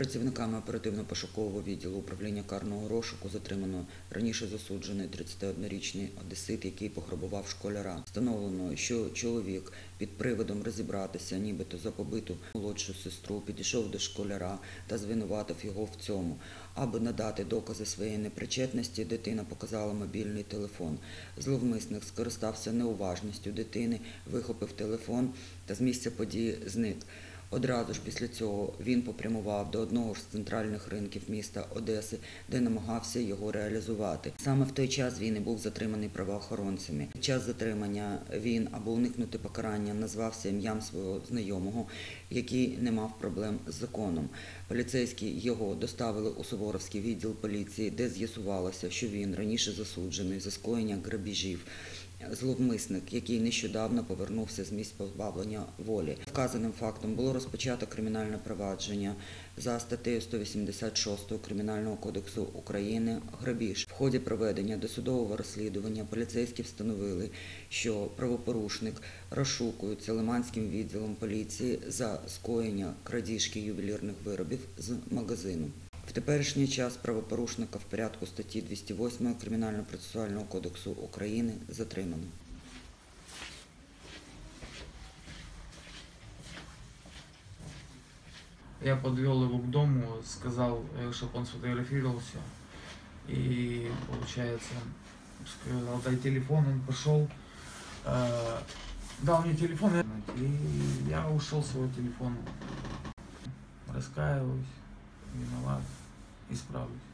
Працівниками оперативно-пошукового відділу управління карного розшуку затримано раніше засуджений 31-річний одесит, який пограбував школяра. Встановлено, що чоловік під приводом розібратися, нібито за побиту молодшу сестру, підійшов до школяра та звинуватив його в цьому. Аби надати докази своєї непричетності, дитина показала мобільний телефон. Зловмисник скористався неуважністю дитини, вихопив телефон та з місця події зник. Одразу ж після цього він попрямував до одного з центральних ринків міста Одеси, де намагався його реалізувати. Саме в той час він і був затриманий правоохоронцями. Під час затримання він, аби уникнути покарання, назвався ім'ям свого знайомого, який не мав проблем з законом. Поліцейські його доставили у Суворовський відділ поліції, де з'ясувалося, що він раніше засуджений за скоєння грабіжів. Зловмисник, який нещодавно повернувся з місць позбавлення волі. Вказаним фактом було розпочато кримінальне провадження за статтею 186 Кримінального кодексу України грабіж. В ході проведення досудового розслідування поліцейські встановили, що правопорушник розшукується Лиманським відділом поліції за скоєння крадіжки ювелірних виробів з магазину. В теперішній час правопорушника в порядку статті 208 Кримінально-процесуального кодексу України затримано. Я подвел его к дому, сказал, чтобы он сфотографировался. И, получается, сказал, дай телефон, он пошел, э, дал мне телефон, и я ушел с его телефона. mi je na.